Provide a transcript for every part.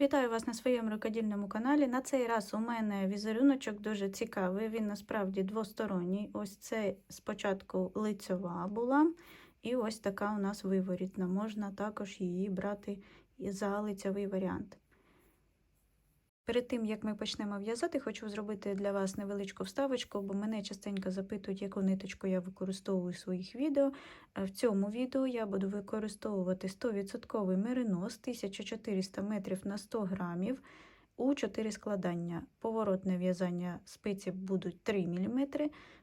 Вітаю вас на своєму рукодільному каналі. На цей раз у мене візеруночок дуже цікавий. Він насправді двосторонній. Ось це спочатку лицьова була, і ось така у нас виворітна. Можна також її брати за лицьовий варіант. Перед тим, як ми почнемо в'язати, хочу зробити для вас невеличку вставочку, бо мене частенько запитують, яку ниточку я використовую в своїх відео. Е, В цьому відео я буду використовувати 100% меринос 1400 метрів на 100 грамів у 4 складання. Поворотне в'язання спиці будуть 3 мм,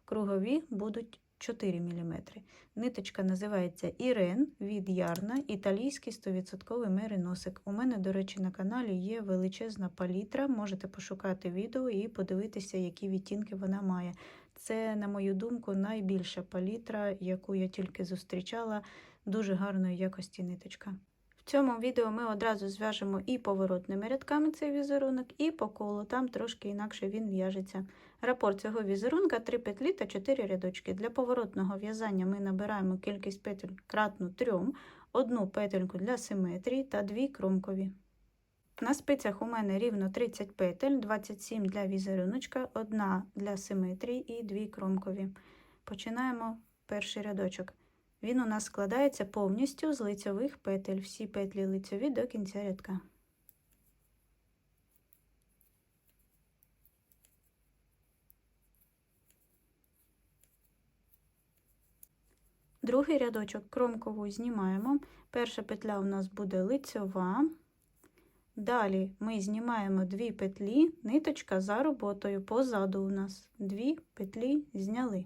кругові будуть 4 мм. Ниточка називається Ірен від Ярна, італійський 100% мериносик. У мене, до речі, на каналі є величезна палітра. Можете пошукати відео і подивитися, які відтінки вона має. Це, на мою думку, найбільша палітра, яку я тільки зустрічала, дуже гарної якості ниточка. В цьому відео ми одразу зв'яжемо і поворотними рядками цей візерунок, і по колу, там трошки інакше він в'яжеться. Рапорт цього візерунка 3 петлі та 4 рядочки. Для поворотного в'язання ми набираємо кількість петель кратну 3, одну петельку для симетрії та 2 кромкові. На спицях у мене рівно 30 петель, 27 для візеруночка, 1 для симетрії і 2 кромкові. Починаємо перший рядочок. Він у нас складається повністю з лицьових петель. Всі петлі лицьові до кінця рядка. Другий рядочок кромкову знімаємо. Перша петля у нас буде лицьова. Далі ми знімаємо дві петлі, ниточка за роботою. Позаду у нас дві петлі зняли.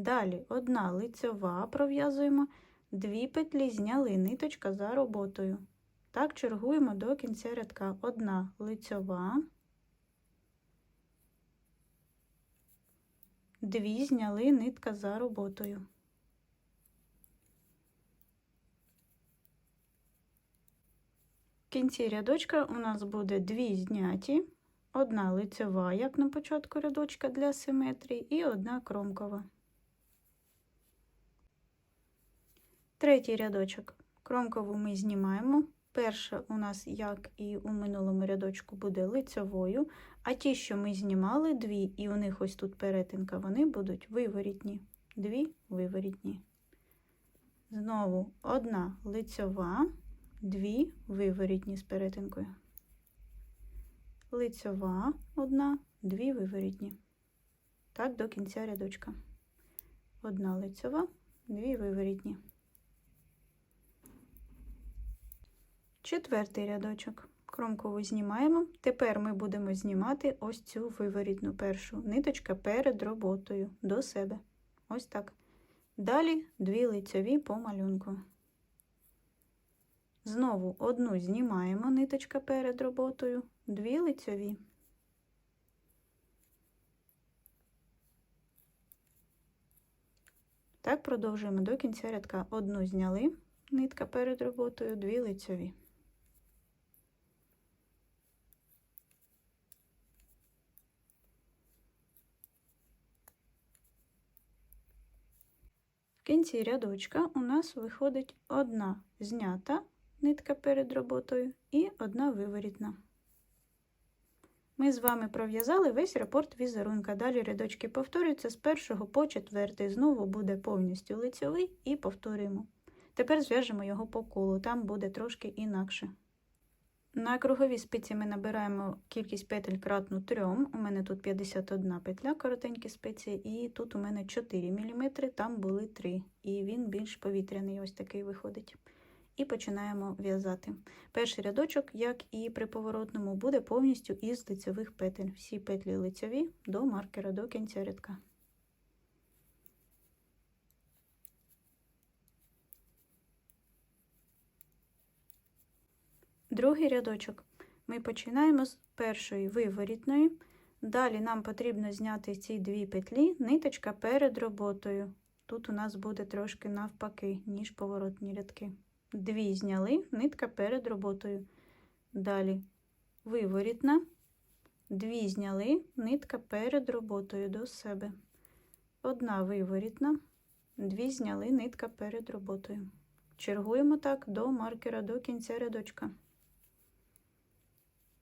Далі одна лицьова пров'язуємо, дві петлі зняли, ниточка за роботою. Так чергуємо до кінця рядка. Одна лицьова, дві зняли нитка за роботою. В кінці рядочка у нас буде дві зняті, одна лицьова, як на початку рядочка для симетрії, і одна кромкова. Третій рядочок. Кромкову ми знімаємо. Перша у нас, як і у минулому рядочку, буде лицьовою, а ті, що ми знімали, дві, і у них ось тут перетинка, вони будуть виворітні. Дві виворітні. Знову одна лицьова, дві виворітні з перетинкою. Лицьова, одна, дві виворітні. Так, до кінця рядочка. Одна лицьова, дві виворітні. Четвертий рядочок. Кромкову знімаємо. Тепер ми будемо знімати ось цю виворітну першу ниточка перед роботою до себе. Ось так. Далі дві лицьові по малюнку. Знову одну знімаємо ниточка перед роботою, дві лицьові. Так продовжуємо до кінця рядка. Одну зняли, нитка перед роботою, дві лицьові. Кінці рядочка у нас виходить одна знята нитка перед роботою і одна виворітна. Ми з вами пров'язали весь рапорт візерунка. Далі рядочки повторюються з першого по четвертий. Знову буде повністю лицьовий і повторюємо. Тепер зв'яжемо його по колу, там буде трошки інакше. На круговій спиці ми набираємо кількість петель кратну 3. У мене тут 51 петля, коротенькі спиці, і тут у мене 4 мм, там були 3, і він більш повітряний, ось такий виходить. І починаємо в'язати. Перший рядочок, як і при поворотному, буде повністю із лицьових петель. Всі петлі лицьові до маркера, до кінця рядка. Другий рядочок. Ми починаємо з першої виворітної. Далі нам потрібно зняти ці дві петлі, ниточка перед роботою. Тут у нас буде трошки навпаки, ніж поворотні рядки. Дві зняли, нитка перед роботою. Далі виворітна, дві зняли, нитка перед роботою до себе. Одна виворітна, дві зняли, нитка перед роботою. Чергуємо так до маркера до кінця рядочка.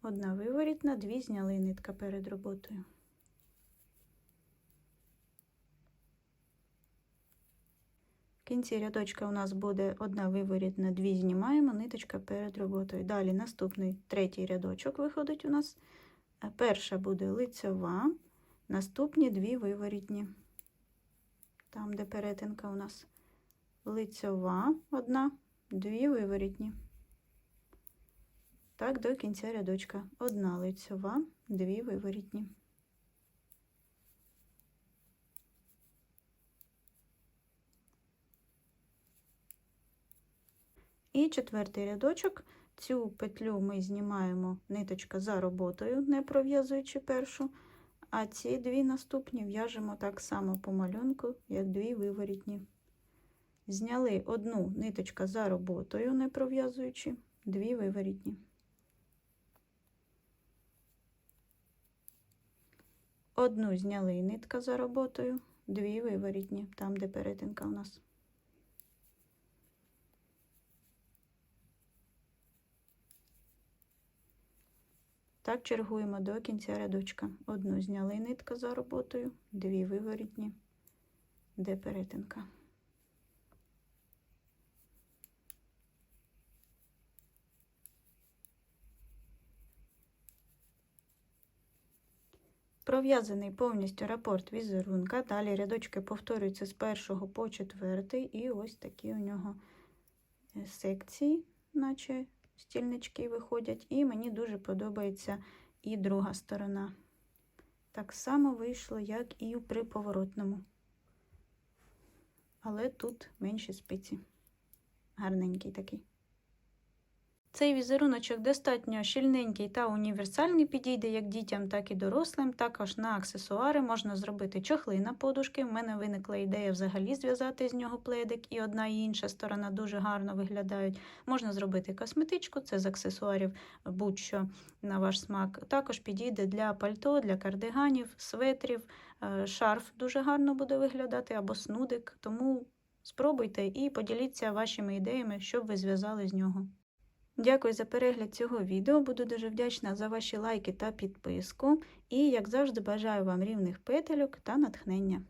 Одна виворітна, дві зняли нитка перед роботою. В кінці рядочка у нас буде одна виворітна, дві знімаємо, ниточка перед роботою. Далі наступний третій рядочок виходить у нас. Е, Перша буде лицьова, наступні дві виворітні. Там, де перетинка у нас лицьова одна, дві виворітні. Так, до кінця рядочка. Одна лицьова, дві виворітні. І четвертий рядочок. Цю петлю ми знімаємо ниточка за роботою, не пров'язуючи першу, а ці дві наступні в'яжемо так само по малюнку, як дві виворітні. Зняли одну ниточка за роботою, не пров'язуючи, дві виворітні. Одну зняли нитка за роботою, дві виворітні, там, де перетинка у нас. Так чергуємо до кінця рядочка. Одну зняли нитка за роботою, дві виворітні, де перетинка. Пров'язаний повністю рапорт візерунка. Далі рядочки повторюються з першого по четвертий, і ось такі у нього е, секції, наче стільнички виходять. І мені дуже подобається і друга сторона. Так само вийшло, як і при поворотному. Але тут менші спиці. Гарненький такий. Цей візеруночок достатньо щільненький та універсальний, підійде як дітям, так і дорослим. Також на аксесуари можна зробити чохли на подушки. У мене виникла ідея взагалі зв'язати з нього пледик, і одна і інша сторона дуже гарно виглядають. Можна зробити косметичку, це з аксесуарів будь-що на ваш смак. Також підійде для пальто, для кардиганів, светрів, е, шарф дуже гарно буде виглядати або снудик. Тому спробуйте і поділіться вашими ідеями, щоб ви зв'язали з нього. Дякую за перегляд цього відео. Буду дуже вдячна за ваші лайки та підписку. І, як завжди, бажаю вам рівних петельок та натхнення.